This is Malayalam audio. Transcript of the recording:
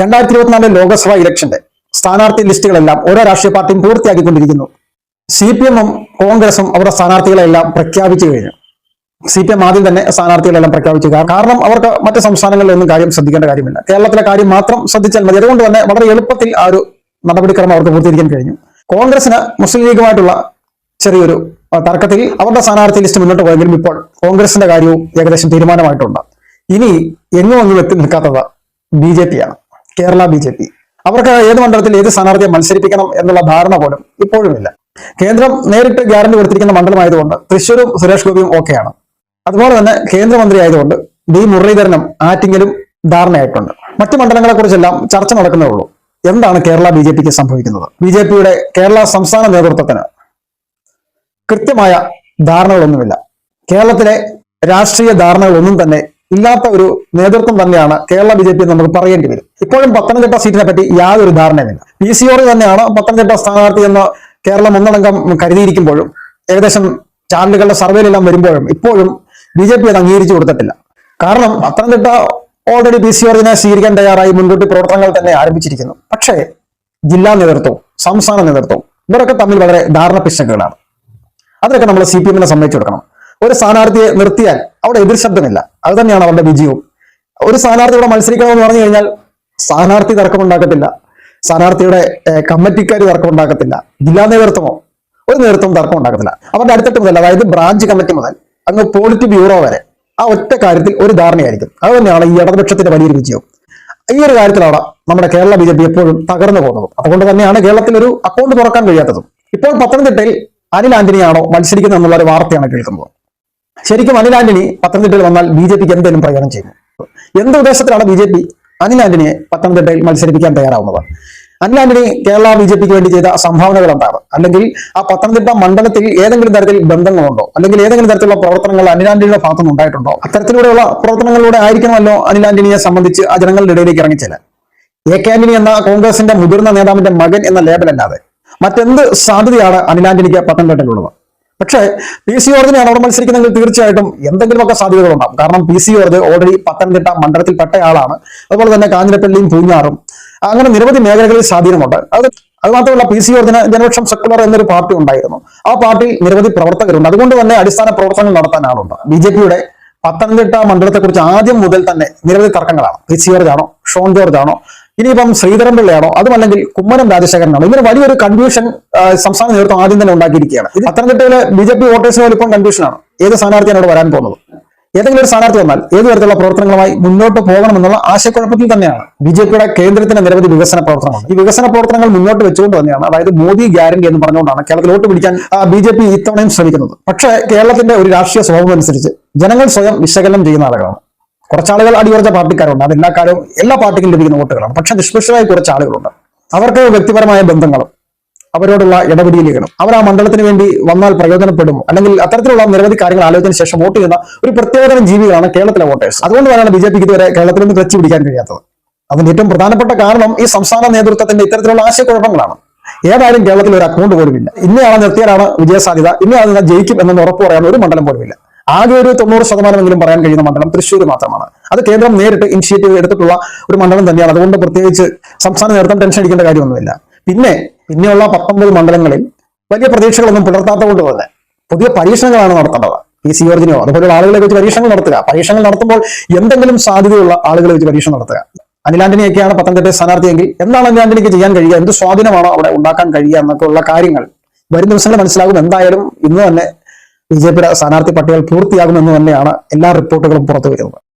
രണ്ടായിരത്തി ഇരുപത്തിനാല് ലോക്സഭാ ഇലക്ഷന്റെ സ്ഥാനാർത്ഥി ലിസ്റ്റുകളെല്ലാം ഓരോ രാഷ്ട്രീയ പാർട്ടിയും പൂർത്തിയാക്കിക്കൊണ്ടിരിക്കുന്നു. സി പി എമ്മും കോൺഗ്രസും അവരുടെ സ്ഥാനാർത്ഥികളെല്ലാം പ്രഖ്യാപിച്ചു കഴിഞ്ഞു. സി പി എം ആദ്യം തന്നെ സ്ഥാനാർത്ഥികളെല്ലാം പ്രഖ്യാപിച്ചു. കാരണം അവർക്ക് മറ്റ് സംസ്ഥാനങ്ങളിലൊന്നും കാര്യം ശ്രദ്ധിക്കേണ്ട കാര്യമില്ല. കേരളത്തിലെ കാര്യം മാത്രം ശ്രദ്ധിച്ചാൽ മതി. അതുകൊണ്ട് തന്നെ വളരെ എളുപ്പത്തിൽ ആ ഒരു നടപടിക്രമം അവർക്ക് പൂർത്തീകരിക്കാൻ കഴിഞ്ഞു. കോൺഗ്രസിന് മുസ്ലിം ലീഗുമായിട്ടുള്ള ചെറിയൊരു തർക്കത്തിൽ അവരുടെ സ്ഥാനാർത്ഥി ലിസ്റ്റ് മുന്നോട്ട് പോയെങ്കിലും ഇപ്പോൾ കോൺഗ്രസിന്റെ കാര്യവും ഏകദേശം തീരുമാനമായിട്ടുണ്ട്. ഇനി എങ്ങും ഒന്നും എത്തി നിൽക്കാത്തത് ബി ജെ പി ആണ് കേരള ബി ജെ പി. അവർക്ക് ഏത് മണ്ഡലത്തിൽ ഏത് സ്ഥാനാർത്ഥിയെ മത്സരിപ്പിക്കണം എന്നുള്ള ധാരണ പോലും ഇപ്പോഴുമില്ല. കേന്ദ്രം നേരിട്ട് ഗ്യാരണ്ടി കൊടുത്തിരിക്കുന്ന മണ്ഡലമായതുകൊണ്ട് തൃശ്ശൂരും സുരേഷ് ഗോപിയും ഓക്കെയാണ്. അതുപോലെ തന്നെ കേന്ദ്രമന്ത്രി ആയതുകൊണ്ട് ഡി മുരളീധരനും ആറ്റിങ്ങലും ധാരണയായിട്ടുണ്ട്. മറ്റു മണ്ഡലങ്ങളെ കുറിച്ചെല്ലാം ചർച്ച നടക്കുന്നേ ഉള്ളൂ. എന്താണ് കേരള ബി ജെ പിക്ക് സംഭവിക്കുന്നത്? ബി ജെ പിയുടെ കേരള സംസ്ഥാന നേതൃത്വത്തിന് കൃത്യമായ ധാരണകളൊന്നുമില്ല. കേരളത്തിലെ രാഷ്ട്രീയ ധാരണകളൊന്നും തന്നെ ഇല്ലാത്ത ഒരു നേതൃത്വം തന്നെയാണ് കേരള ബി ജെ പി നമുക്ക് പറയേണ്ടി വരും. ഇപ്പോഴും പത്തനംതിട്ട സീറ്റിനെ പറ്റി യാതൊരു ധാരണയുമില്ല. പി സി ഓറി തന്നെയാണ് പത്തനംതിട്ട സ്ഥാനാർത്ഥി എന്ന് കേരളം ഒന്നടങ്കം കരുതിയിരിക്കുമ്പോഴും ഏകദേശം ചാനലുകളുടെ സർവേയിലെല്ലാം വരുമ്പോഴും ഇപ്പോഴും ബി ജെ പി അത് അംഗീകരിച്ചു കൊടുത്തിട്ടില്ല. കാരണം പത്തനംതിട്ട ഓൾറെഡി പി സി ഓറിനെ സ്വീകരിക്കാൻ തയ്യാറായി മുൻകൂട്ടി പ്രവർത്തനങ്ങൾ തന്നെ ആരംഭിച്ചിരിക്കുന്നു. പക്ഷേ ജില്ലാ നേതൃത്വവും സംസ്ഥാന നേതൃത്വവും ഇവരൊക്കെ തമ്മിൽ വളരെ ധാരണ പിശകുകളാണ് അതിനൊക്കെ നമ്മൾ സി പി എമ്മിനെ സമ്മതിച്ചു കൊടുക്കണം. ഒരു സ്ഥാനാർത്ഥിയെ നിർത്തിയാൽ അവിടെ എതിർ ശബ്ദമില്ല. അത് തന്നെയാണ് അവരുടെ വിജയവും. ഒരു സ്ഥാനാർത്ഥി ഇവിടെ മത്സരിക്കണമെന്ന് പറഞ്ഞു കഴിഞ്ഞാൽ സ്ഥാനാർത്ഥി തർക്കമുണ്ടാക്കത്തില്ല സ്ഥാനാർത്ഥിയുടെ കമ്മിറ്റിക്കാർ തർക്കമുണ്ടാക്കത്തില്ല ജില്ലാ നേതൃത്വമോ? ഒരു നേതൃത്വം തർക്കം ഉണ്ടാക്കത്തില്ല. അവരുടെ അടുത്തിട്ട് മുതൽ അതായത് ബ്രാഞ്ച് കമ്മിറ്റി മുതൽ അങ്ങ് പോളിറ്റ് ബ്യൂറോ വരെ ആ ഒറ്റ കാര്യത്തിൽ ഒരു ധാരണയായിരിക്കും. അത് തന്നെയാണ് ഈ ഇടതുപക്ഷത്തിന്റെ വലിയൊരു വിജയം ഈ ഒരു കാര്യത്തിലാണ് നമ്മുടെ കേരള ബി ജെ പി എപ്പോഴും തകർന്നു പോകുന്നത്. അതുകൊണ്ട് തന്നെയാണ് കേരളത്തിൽ ഒരു അക്കൗണ്ട് തുറക്കാൻ കഴിയാത്തതും. ഇപ്പോൾ പത്തനംതിട്ടയിൽ അനിൽ ആന്റണിയാണോ മത്സരിക്കുന്നത് എന്നുള്ള ഒരു വാർത്തയാണ് കേൾക്കുന്നത്. ശരിക്കും അനിൽ ആന്റണി പത്തനംതിട്ടയിൽ വന്നാൽ ബി ജെ പിക്ക് എന്തെങ്കിലും പ്രയോജനം ചെയ്യും? എന്ത് ഉദ്ദേശത്തിലാണ് ബി ജെ പി അനിൽ ആന്റണിയെ പത്തനംതിട്ടയിൽ മത്സരിപ്പിക്കാൻ തയ്യാറാവുന്നത്? അനിൽ ആന്റണി കേരള ബി ജെ പിക്ക് വേണ്ടി ചെയ്ത സംഭാവനകൾ എന്താണ്? അല്ലെങ്കിൽ ആ പത്തനംതിട്ട മണ്ഡലത്തിൽ ഏതെങ്കിലും തരത്തിൽ ബന്ധങ്ങളുണ്ടോ? അല്ലെങ്കിൽ ഏതെങ്കിലും തരത്തിലുള്ള പ്രവർത്തനങ്ങൾ അനിൽ ആന്റണിയുടെ ഭാഗത്തുനിന്ന് ഉണ്ടായിട്ടുണ്ടോ? അത്തരത്തിലൂടെയുള്ള പ്രവർത്തനങ്ങളിലൂടെ ആയിരിക്കണമല്ലോ അനിൽ ആന്റണിയെ സംബന്ധിച്ച് ആ ജനങ്ങളുടെ ഇടയിലേക്ക് ഇറങ്ങിച്ചെല്ലാൻ എ കെ ആന്റണി എന്ന കോൺഗ്രസിന്റെ മുതിർന്ന നേതാവിന്റെ മകൻ എന്ന ലേബലല്ലാതെ മറ്റെന്ത് സാധ്യതയാണ് അനിൽ ആന്റണിക്ക് പത്തനംതിട്ടയിലുള്ളത്? പക്ഷേ പി സി ജോർജിനെയാണ് അവിടെ മത്സരിക്കുന്നതെങ്കിൽ തീർച്ചയായിട്ടും എന്തെങ്കിലുമൊക്കെ സാധ്യതകളുണ്ടാകും കാരണം P C George already Pathanamthitta മണ്ഡലത്തിൽപ്പെട്ട ആളാണ് അതുപോലെ തന്നെ കാഞ്ഞിരപ്പള്ളിയും പൂഞ്ഞാറും. അങ്ങനെ നിരവധി മേഖലകളിൽ സ്വാധീനമുണ്ട്. അത് അത് മാത്രമല്ല പി സി ജോർജിന് ജനപക്ഷം സെക്കുലർ എന്നൊരു പാർട്ടി ഉണ്ടായിരുന്നു. ആ പാർട്ടിയിൽ നിരവധി പ്രവർത്തകരുണ്ട്. അതുകൊണ്ട് തന്നെ അടിസ്ഥാന പ്രവർത്തനങ്ങൾ നടത്താൻ ആളുണ്ട്. ബി ജെ പിയുടെ പത്തനംതിട്ട മണ്ഡലത്തെക്കുറിച്ച് ആദ്യം മുതൽ തന്നെ നിരവധി തർക്കങ്ങളാണ്. പി സി ജോർജ് ആണോ ഷോൺ ജോർജ് ആണോ ഇനിയിപ്പം ശ്രീധരൻ പിള്ളയാണോ അതുമല്ലെങ്കിൽ കുമ്മനം രാജശേഖരനാണോ? ഇങ്ങനെ വലിയൊരു കൺഫ്യൂഷൻ സംസ്ഥാന നേതൃത്വം ആദ്യം തന്നെ ഉണ്ടാക്കിയിരിക്കുകയാണ്. ഇത് പത്തനംതിട്ടയിലെ ബി ജെ പി വോട്ടേഴ്സിന് പോലും ഇപ്പം കൺഫ്യൂഷനാണ് ഏത് സ്ഥാനാർത്ഥിയാണ് അവിടെ വരാൻ പോകുന്നത്? ഏതെങ്കിലും ഒരു സ്ഥാനാർത്ഥി വന്നാൽ ഏത് തരത്തിലുള്ള പ്രവർത്തനങ്ങളുമായി മുന്നോട്ട് പോകണമെന്നുള്ള ആശയക്കുഴപ്പത്തിൽ തന്നെയാണ് ബി ജെ പിയുടെ കേന്ദ്രത്തിന്റെ നിരവധി വികസന പ്രവർത്തനങ്ങൾ. ഈ വികസന പ്രവർത്തനങ്ങൾ മുന്നോട്ട് വെച്ചുകൊണ്ട് തന്നെയാണ് അതായത് മോദി ഗ്യാരണ്ടി എന്ന് പറഞ്ഞുകൊണ്ടാണ് കേരളത്തിൽ വോട്ട് പിടിക്കാൻ ബി ജെ പി ഇത്തവണയും ശ്രമിക്കുന്നത്. പക്ഷേ കേരളത്തിന്റെ ഒരു രാഷ്ട്രീയ സ്വഭാവം അനുസരിച്ച് ജനങ്ങൾ സ്വയം വിശകലനം ചെയ്യുന്ന ആളുകളാണ്. കുറച്ചാളുകൾ അടിയുറച്ച പാർട്ടിക്കാരുണ്ട്. അത് എല്ലാ കാലവും എല്ലാ പാർട്ടിക്കും ലഭിക്കുന്ന വോട്ടുകളാണ്. പക്ഷെ നിഷ്പക്ഷരായ കുറച്ച് ആളുകളുണ്ട്. അവർക്ക് വ്യക്തിപരമായ ബന്ധങ്ങളും അവരോടുള്ള ഇടപെടലുകളും അവർ ആ മണ്ഡലത്തിന് വേണ്ടി വന്നാൽ പ്രയോജനപ്പെടുമോ? അല്ലെങ്കിൽ അത്തരത്തിലുള്ള നിരവധി കാര്യങ്ങൾ ആലോചിച്ചതിന് ശേഷം വോട്ട് ചെയ്യുന്ന ഒരു പ്രത്യേകതരം ജീവികളാണ് കേരളത്തിലെ വോട്ടേഴ്സ്. അതുകൊണ്ട് തന്നെയാണ് ബി ജെ പിക്ക് ഇതുവരെ കേരളത്തിൽ നിന്ന് ക്ലച്ച് പിടിക്കാൻ കഴിയാത്തത്. അതിന്റെ ഏറ്റവും പ്രധാനപ്പെട്ട കാരണം ഈ സംസ്ഥാന നേതൃത്വത്തിന്റെ ഇത്തരത്തിലുള്ള ആശയക്കുഴപ്പങ്ങളാണ്. ഏതായാലും കേരളത്തിൽ ഒരു അക്കൗണ്ട് പോലുമില്ല. ഇന്നയാളെ നിർത്തിയാലാണ് വിജയസാധ്യത. ഇന്നയാൾ ജയിക്കും എന്നൊന്ന് ഉറപ്പ് പറയാൻ ഒരു മണ്ഡലം പോലുമില്ല. ആകെ ഒരു തൊണ്ണൂറ് ശതമാനമെങ്കിലും പറയാൻ കഴിയുന്ന മണ്ഡലം തൃശ്ശൂർ മാത്രമാണ്. അത് കേന്ദ്രം നേരിട്ട് ഇനിഷ്യേറ്റീവ് എടുത്തിട്ടുള്ള ഒരു മണ്ഡലം തന്നെയാണ്. അതുകൊണ്ട് പ്രത്യേകിച്ച് സംസ്ഥാന നേതൃത്വം ടെൻഷൻ അടിക്കേണ്ട കാര്യമൊന്നുമില്ല. പിന്നെ പിന്നെയുള്ള പത്തൊമ്പത് മണ്ഡലങ്ങളിൽ വലിയ പ്രതീക്ഷകളൊന്നും പുലർത്താത്ത കൊണ്ട് തന്നെ പുതിയ പരീക്ഷണങ്ങളാണ് നടത്തേണ്ടത്. പി സി ജോർജിനെയോ അതുപോലെയുള്ള ആളുകളെ വെച്ച് പരീക്ഷണങ്ങൾ നടത്തുക. പരീക്ഷണങ്ങൾ നടത്തുമ്പോൾ എന്തെങ്കിലും സാധ്യതയുള്ള ആളുകളെ വെച്ച് പരീക്ഷണം നടത്തുക. അനിലാന്റണിയൊക്കെയാണ് പത്തനംതിട്ട സ്ഥാനാർത്ഥിയെങ്കിൽ എന്താണ് അനിലാന്റണിക്ക് ചെയ്യാൻ കഴിയുക? എന്ത് സ്വാധീനമാണോ അവിടെ ഉണ്ടാക്കാൻ കഴിയുക എന്നൊക്കെ ഉള്ള കാര്യങ്ങൾ വരും ദിവസങ്ങളിൽ മനസ്സിലാകും. എന്തായാലും ഇന്ന് തന്നെ ബി ജെ പിയുടെ സ്ഥാനാർത്ഥി പട്ടികകൾ പൂർത്തിയാകുമെന്ന് തന്നെയാണ് എല്ലാ റിപ്പോർട്ടുകളും പുറത്തു വരുന്നത്